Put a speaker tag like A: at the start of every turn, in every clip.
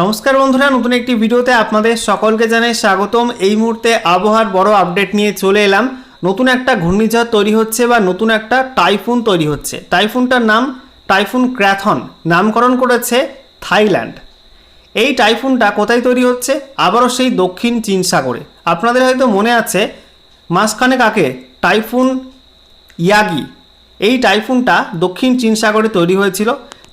A: নমস্কার বন্ধুরা, নতুন একটি ভিডিওতে আপনাদের সকলকে জানাই স্বাগতম। এই মুহূর্তে আবহাওয়ার বড় আপডেট নিয়ে চলে এলাম। নতুন একটা ঘূর্ণিঝড় তৈরি হচ্ছে বা নতুন একটা টাইফুন তৈরি হচ্ছে। টাইফুনটার নাম টাইফুন ক্র্যাথন। নামকরণ করেছে থাইল্যান্ড। এই টাইফুনটা কোথায় তৈরি হচ্ছে? আবারও সেই দক্ষিণ চীন সাগরে। আপনাদের হয়তো মনে আছে মাঝখানেক আগে টাইফুন ইয়াগি, এই টাইফুনটা দক্ষিণ চীন সাগরে তৈরি হয়েছিল।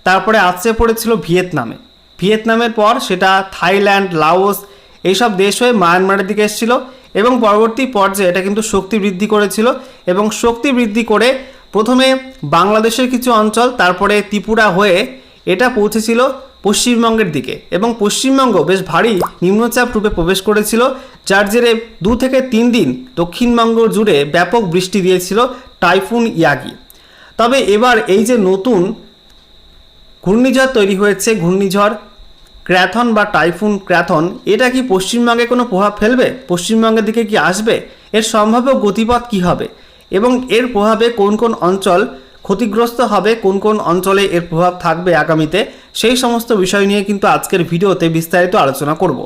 A: তারপরে আছড়ে পড়েছিল ভিয়েতনামে। ভিয়েতনামের পর সেটা থাইল্যান্ড, লাওস এইসব দেশ হয়ে মায়ানমারের দিকে এসেছিল এবং পরবর্তী পর্যায়ে এটা কিন্তু শক্তি বৃদ্ধি করেছিল এবং শক্তি বৃদ্ধি করে প্রথমে বাংলাদেশের কিছু অঞ্চল, তারপরে ত্রিপুরা হয়ে এটা পৌঁছেছিল পশ্চিমবঙ্গের দিকে এবং পশ্চিমবঙ্গ বেশ ভারী নিম্নচাপ রূপে প্রবেশ করেছিল, যার জেরে দু থেকে তিন দিন দক্ষিণবঙ্গ জুড়ে ব্যাপক বৃষ্টি দিয়েছিল টাইফুন ইয়াগি। তবে এবার এই যে নতুন ঘূর্ণিঝড় তৈরি হয়েছে, ঘূর্ণিঝড় ক্র্যাথন বা টাইফুন ক্র্যাথন, এটা কি পশ্চিমবঙ্গে কোনো প্রভাব ফেলবে? পশ্চিমবঙ্গের দিকে কি আসবে? এর সম্ভাব্য গতিপথ কি হবে? এবং এর প্রভাবে কোন কোন অঞ্চল ক্ষতিগ্রস্ত হবে? কোন কোন অঞ্চলে এর প্রভাব থাকবে আগামীতে? সেই সমস্ত বিষয় নিয়ে কিন্তু আজকের ভিডিওতে বিস্তারিত আলোচনা করব।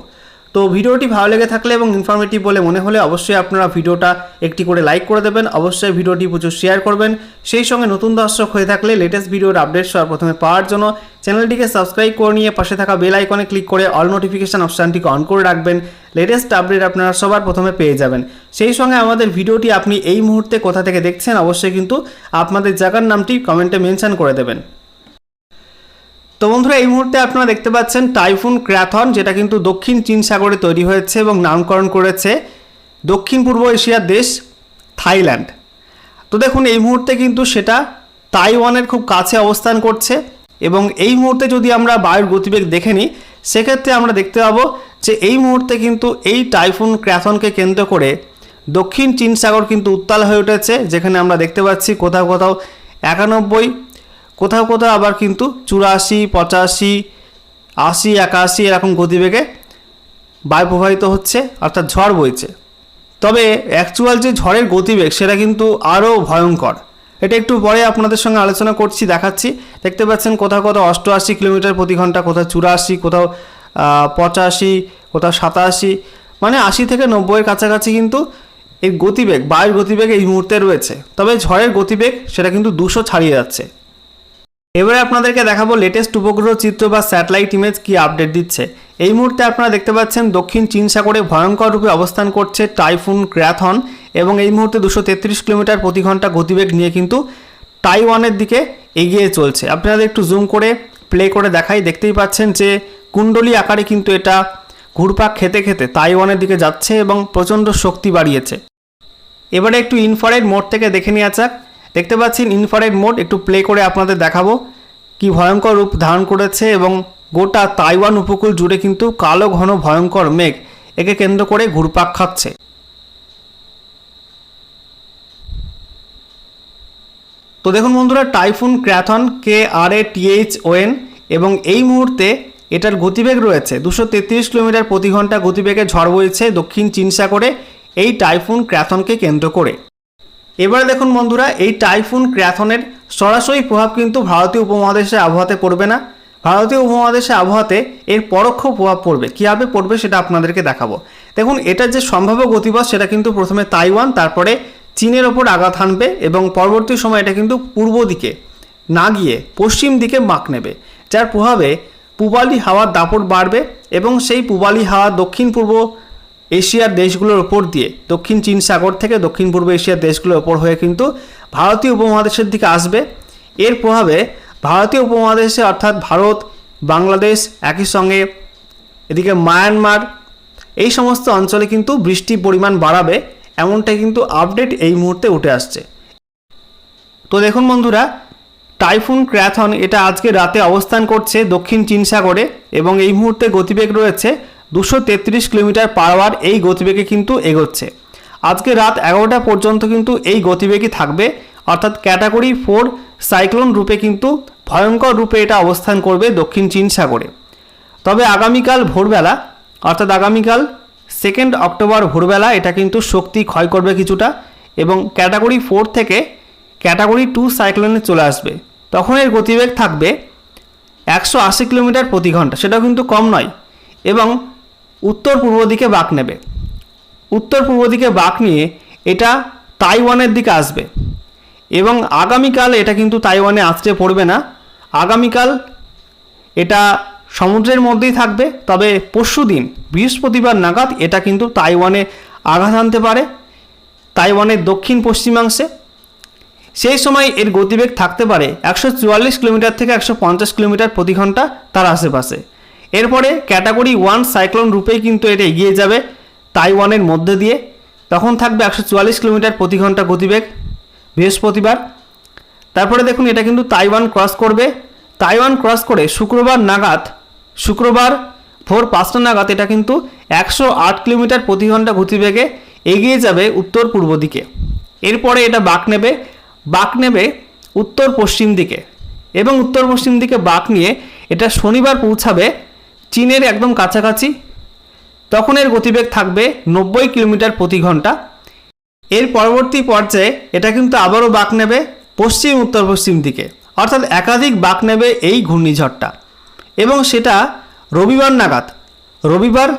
A: তো ভিডিওটি ভালো লেগে থাকলে এবং ইনফরমেটিভ বলে মনে হলে অবশ্যই আপনারা ভিডিওটা একটি করে লাইক করে দেবেন। অবশ্যই ভিডিওটি প্রচুর শেয়ার করবেন। সেই সঙ্গে নতুন দর্শক হয়ে থাকলে লেটেস্ট ভিডিওর আপডেট সবার প্রথমে পাওয়ার জন্য চ্যানেলটিকে সাবস্ক্রাইব করে নিয়ে পাশে থাকা বেল আইকনে ক্লিক করে অল নোটিফিকেশান অপশানটিকে অন করে রাখবেন। লেটেস্ট আপডেট আপনারা সবার প্রথমে পেয়ে যাবেন। সেই সঙ্গে আমাদের ভিডিওটি আপনি এই মুহূর্তে কোথা থেকে দেখছেন, অবশ্যই কিন্তু আপনাদের জায়গার নামটি কমেন্টে মেনশন করে দেবেন। তো বন্ধুরা, এই মুহূর্তে আপনারা দেখতে পাচ্ছেন টাইফুন ক্র্যাথন, যেটা কিন্তু দক্ষিণ চীন সাগরে তৈরি হয়েছে এবং নামকরণ করেছে দক্ষিণ পূর্ব এশিয়ার দেশ থাইল্যান্ড। তো দেখুন, এই মুহূর্তে কিন্তু সেটা তাইওয়ানের খুব কাছে অবস্থান করছে এবং এই মুহূর্তে যদি আমরা বায়ুর গতিবেগ দেখে নিই, সেক্ষেত্রে আমরা দেখতে পাবো যে এই মুহূর্তে কিন্তু এই টাইফুন ক্র্যাথনকে কেন্দ্র করে দক্ষিণ চীন সাগর কিন্তু উত্তাল হয়ে উঠেছে, যেখানে আমরা দেখতে পাচ্ছি কোথাও কোথাও একানব্বই কোথাও কোথাও আবার কিন্তু চুরাশি, পঁচাশি, আশি, একাশি এরকম গতিবেগে বায়ু প্রবাহিত হচ্ছে, অর্থাৎ ঝড় বইছে। তবে অ্যাকচুয়াল যে ঝড়ের গতিবেগ সেটা কিন্তু আরও ভয়ঙ্কর। এটা একটু পরে আপনাদের সঙ্গে আলোচনা করছি, দেখাচ্ছি। দেখতে পাচ্ছেন কোথাও কোথাও অষ্টআশি কিলোমিটার প্রতি ঘণ্টা, কোথাও চুরাশি, কোথাও পঁচাশি, কোথাও সাতাশি মানে আশি থেকে নব্বইয়ের কাছাকাছি কিন্তু এই গতিবেগ, বায়ুর গতিবেগ এই মুহূর্তে রয়েছে। তবে ঝড়ের গতিবেগ সেটা কিন্তু দুশো ছাড়িয়ে যাচ্ছে। এবারে আপনাদেরকে দেখাবো লেটেস্ট উপগ্রহ চিত্র বা স্যাটেলাইট ইমেজ কি আপডেট দিচ্ছে। এই মুহূর্তে আপনারা দেখতে পাচ্ছেন দক্ষিণ চীন সাগরে ভয়ঙ্কর রূপে অবস্থান করছে টাইফুন ক্র্যাথন এবং এই মুহূর্তে দুশো কিলোমিটার প্রতি ঘণ্টা গতিবেগ নিয়ে কিন্তু তাইওয়ানের দিকে এগিয়ে চলছে। আপনাদের একটু জুম করে প্লে করে দেখাই। দেখতেই পাচ্ছেন যে কুণ্ডলী আকারে কিন্তু এটা ঘুরপাক খেতে খেতে তাইওয়ানের দিকে যাচ্ছে এবং প্রচণ্ড শক্তি বাড়িয়েছে। এবারে একটু ইনফারেড মোড থেকে দেখে নেওয়া যাক। দেখতে পাচ্ছেন ইনফারেড মোড একটু প্লে করে আপনাদের দেখাবো। কি ভয়ঙ্কর রূপ ধারণ করেছে এবং গোটা তাইওয়ান উপকূল জুড়ে কিন্তু কালো ঘন ভয়ঙ্কর মেঘ একে কেন্দ্র করে ঘুরপাক খাচ্ছে। তো দেখুন বন্ধুরা, টাইফুন ক্র্যাথন কে আর এ টিএইচ ওএন এবং এই মুহূর্তে এটার গতিবেগ রয়েছে। দুশো তেত্রিশ কিলোমিটার প্রতি ঘণ্টা গতিবেগে ঝড় বইছে দক্ষিণ চীন সাগরে। এই টাইফুন ক্র্যাথনকে কেন্দ্র করে। এবারে দেখুন বন্ধুরা, এই টাইফুন ক্র্যাথনের সরাসরি প্রভাব কিন্তু ভারতীয় উপমহাদেশে আবহাওয়াতে পড়বে না। ভারতীয় উপমহাদেশে আবহাওয়াতে এর পরোক্ষ প্রভাব পড়বে। কীভাবে পড়বে সেটা আপনাদেরকে দেখাবো। দেখুন, এটার যে সম্ভাব্য গতিপথ, সেটা কিন্তু প্রথমে তাইওয়ান, তারপরে চীনের ওপর আঘাত হানবে এবং পরবর্তী সময় এটা কিন্তু পূর্ব দিকে না গিয়ে পশ্চিম দিকে মাক নেবে, যার প্রভাবে পূবালি হাওয়ার দাপট বাড়বে এবং সেই পূবালি হাওয়া দক্ষিণ পূর্ব এশিয়ার দেশগুলোর ওপর দিয়ে, দক্ষিণ চীন সাগর থেকে দক্ষিণ পূর্ব এশিয়ার দেশগুলোর ওপর হয়ে কিন্তু ভারতীয় উপমহাদেশের দিকে আসবে। এর প্রভাবে ভারতীয় উপমহাদেশে অর্থাৎ ভারত, বাংলাদেশ একই সঙ্গে এদিকে মায়ানমার, এই সমস্ত অঞ্চলে কিন্তু বৃষ্টির পরিমাণ বাড়াবে, এমনটাই কিন্তু আপডেট এই মুহূর্তে উঠে আসছে। তো দেখুন বন্ধুরা, টাইফুন, ক্র্যাথন এটা আজকে রাতে অবস্থান করছে দক্ষিণ চীন সাগরে এবং এই মুহূর্তে গতিবেগ রয়েছে দুশো তেত্রিশ কিলোমিটার পার আওয়ার এই গতিবেগে কিন্তু এগোচ্ছে। আজকে রাত এগারোটা পর্যন্ত কিন্তু এই গতিবেগই থাকবে, অর্থাৎ ক্যাটাগরি ফোর সাইক্লোন রূপে কিন্তু ভয়ঙ্কর রূপে এটা অবস্থান করবে দক্ষিণ চীন সাগরে। তবে আগামীকাল ভোরবেলা, অর্থাৎ আগামীকাল সেকেন্ড অক্টোবর ভোরবেলা এটা কিন্তু শক্তি ক্ষয় করবে কিছুটা এবং ক্যাটাগরি ফোর থেকে ক্যাটাগরি টু সাইক্লোনে চলে আসবে। তখন এর গতিবেগ থাকবে একশো আশি কিলোমিটার প্রতি ঘণ্টা, সেটাও কিন্তু কম নয়। এবং উত্তর পূর্ব দিকে বাঁক নেবে। উত্তর পূর্ব দিকে বাঁক নিয়ে এটা তাইওয়ানের দিকে আসবে। এবং আগামীকাল এটা কিন্তু তাইওয়ানে আসতে পড়বে না। আগামীকাল এটা সমুদ্রের মধ্যেই থাকবে। তবে পরশু দিন, বৃহস্পতিবার নাগাদ এটা কিন্তু তাইওয়ানে আঘাত আনতে পারে। তাইওয়ানের দক্ষিণ পশ্চিমাংশে। সেই সময় এর গতিবেগ থাকতে পারে একশো চুয়াল্লিশ কিলোমিটার থেকে একশো পঞ্চাশ কিলোমিটার প্রতি ঘণ্টা তার আশেপাশে। এরপরে ক্যাটাগরি ওয়ান সাইক্লোন রূপেই কিন্তু এটা এগিয়ে যাবে তাইওয়ানের মধ্যে দিয়ে। তখন থাকবে একশো চুয়াল্লিশ কিলোমিটার প্রতি ঘণ্টা গতিবেগ, বৃহস্পতিবার। তারপরে দেখুন, এটা কিন্তু তাইওয়ান ক্রস করবে। তাইওয়ান ক্রস করে শুক্রবার নাগাদ, শুক্রবার ভোর পাঁচটা নাগাদ এটা কিন্তু একশো আট কিলোমিটার প্রতি ঘণ্টা গতিবেগে এগিয়ে যাবে উত্তর পূর্ব দিকে। এরপরে এটা বাঁক নেবে। বাঁক নেবে উত্তর পশ্চিম দিকে এবং উত্তর পশ্চিম দিকে বাঁক নিয়ে এটা শনিবার পৌঁছাবে চীনের একদম কাছাকাছি। তখন এর গতিবেগ থাকবে নব্বই কিলোমিটার প্রতি ঘণ্টা। এর পরবর্তী পর্যায়ে এটা কিন্তু আবারও বাঁক নেবে পশ্চিম, উত্তর, পশ্চিম দিকে। অর্থাৎ একাধিক বাঁক নেবে এই ঘূর্ণিঝড়টা। এবং সেটা রবিবার নাগাদ, রবিবার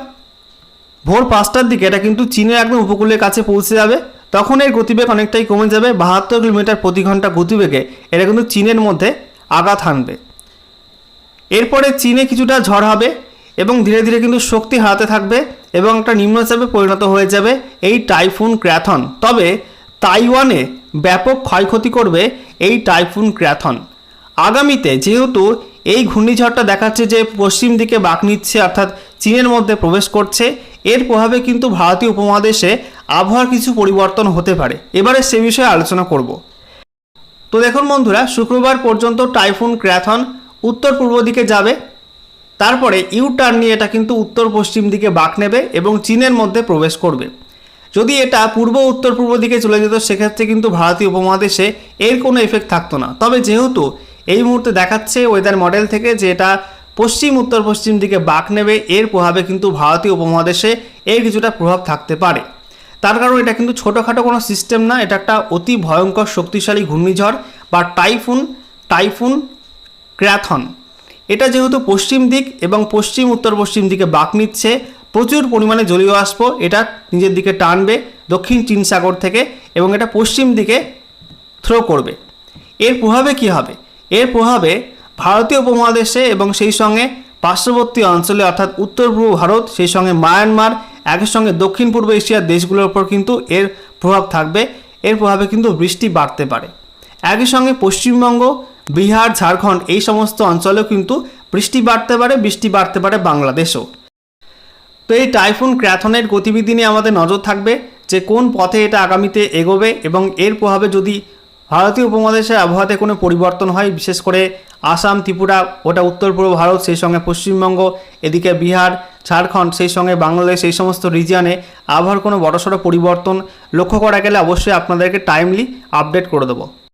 A: ভোর পাঁচটার দিকে এটা কিন্তু চীনের একদম উপকূলের কাছে পৌঁছে যাবে। তখন এর গতিবেগ অনেকটাই কমে যাবে বাহাত্তর কিলোমিটার প্রতি ঘণ্টা গতিবেগে। এটা কিন্তু চীনের মধ্যে আঘাত হানবে। এরপরে চীনে কিছুটা ঝড় হবে এবং ধীরে ধীরে কিন্তু শক্তি হারাতে থাকবে এবং একটা নিম্নচাপে পরিণত হয়ে যাবে এই টাইফুন ক্র্যাথন। তবে তাইওয়ানে ব্যাপক ক্ষয়ক্ষতি করবে এই টাইফুন ক্র্যাথন। আগামীতে যেহেতু এই ঘূর্ণিঝড়টা দেখাচ্ছে যে পশ্চিম দিকে বাঁক নিচ্ছে অর্থাৎ চীনের মধ্যে প্রবেশ করছে, এর প্রভাবে কিন্তু ভারতীয় উপমহাদেশে আবহাওয়ার কিছু পরিবর্তন হতে পারে। এবারে সে বিষয়ে আলোচনা করব। তো দেখুন বন্ধুরা, শুক্রবার পর্যন্ত টাইফুন ক্র্যাথন উত্তর পূর্ব দিকে যাবে, তারপরে ইউ টার্ন নিয়ে এটা কিন্তু উত্তর পশ্চিম দিকে বাঁক নেবে এবং চীনের মধ্যে প্রবেশ করবে। যদি এটা পূর্ব, উত্তর পূর্ব দিকে চলে যেত, সেক্ষেত্রে কিন্তু ভারতীয় উপমহাদেশে এর কোনো এফেক্ট থাকতো না। তবে যেহেতু এই মুহূর্তে দেখাচ্ছে ওয়েদার মডেল থেকে যে এটা পশ্চিম, উত্তর পশ্চিম দিকে বাঁক নেবে, এর প্রভাবে কিন্তু ভারতীয় উপমহাদেশে এর কিছুটা প্রভাব থাকতে পারে। তার কারণ এটা কিন্তু ছোটোখাটো কোনো সিস্টেম না, এটা একটা অতি ভয়ঙ্কর শক্তিশালী ঘূর্ণিঝড় বা টাইফুন টাইফুন ক্র্যাথন। এটা যেহেতু পশ্চিম দিক এবং পশ্চিম উত্তর পশ্চিম দিকে বাঁক নিচ্ছে, প্রচুর পরিমাণে জলীয় বাষ্প এটা নিজের দিকে টানবে দক্ষিণ চীন সাগর থেকে এবং এটা পশ্চিম দিকে থ্রো করবে। এর প্রভাবে কি হবে? এর প্রভাবে ভারতীয় উপমহাদেশে এবং সেই সঙ্গে পার্শ্ববর্তী অঞ্চলে অর্থাৎ উত্তর পূর্ব ভারত, সেই সঙ্গে মায়ানমার, একই সঙ্গে দক্ষিণ পূর্ব এশিয়ার দেশগুলোর উপর কিন্তু এর প্রভাব থাকবে। এর প্রভাবে কিন্তু বৃষ্টি বাড়তে পারে। একই সঙ্গে পশ্চিমবঙ্গ বিহার, ঝাড়খণ্ড এই সমস্ত অঞ্চলেও কিন্তু বৃষ্টি বাড়তে পারে, বৃষ্টি বাড়তে পারে বাংলাদেশও। তো এই টাইফুন ক্র্যাথনের গতিবিধি নিয়ে আমাদের নজর থাকবে যে কোন পথে এটা আগামীতে এগোবে এবং এর প্রভাবে যদি ভারতীয় উপমহাদেশের আবহাওয়াতে কোনো পরিবর্তন হয়, বিশেষ করে আসাম, ত্রিপুরা, ওটা উত্তর পূর্ব ভারত, সেই সঙ্গে পশ্চিমবঙ্গ, এদিকে বিহার, ঝাড়খণ্ড, সেই সঙ্গে বাংলাদেশ, এই সমস্ত রিজিয়নে আবহাওয়ার কোনো বড়সড় পরিবর্তন লক্ষ্য করা গেলে অবশ্যই আপনাদেরকে টাইমলি আপডেট করে দেবো।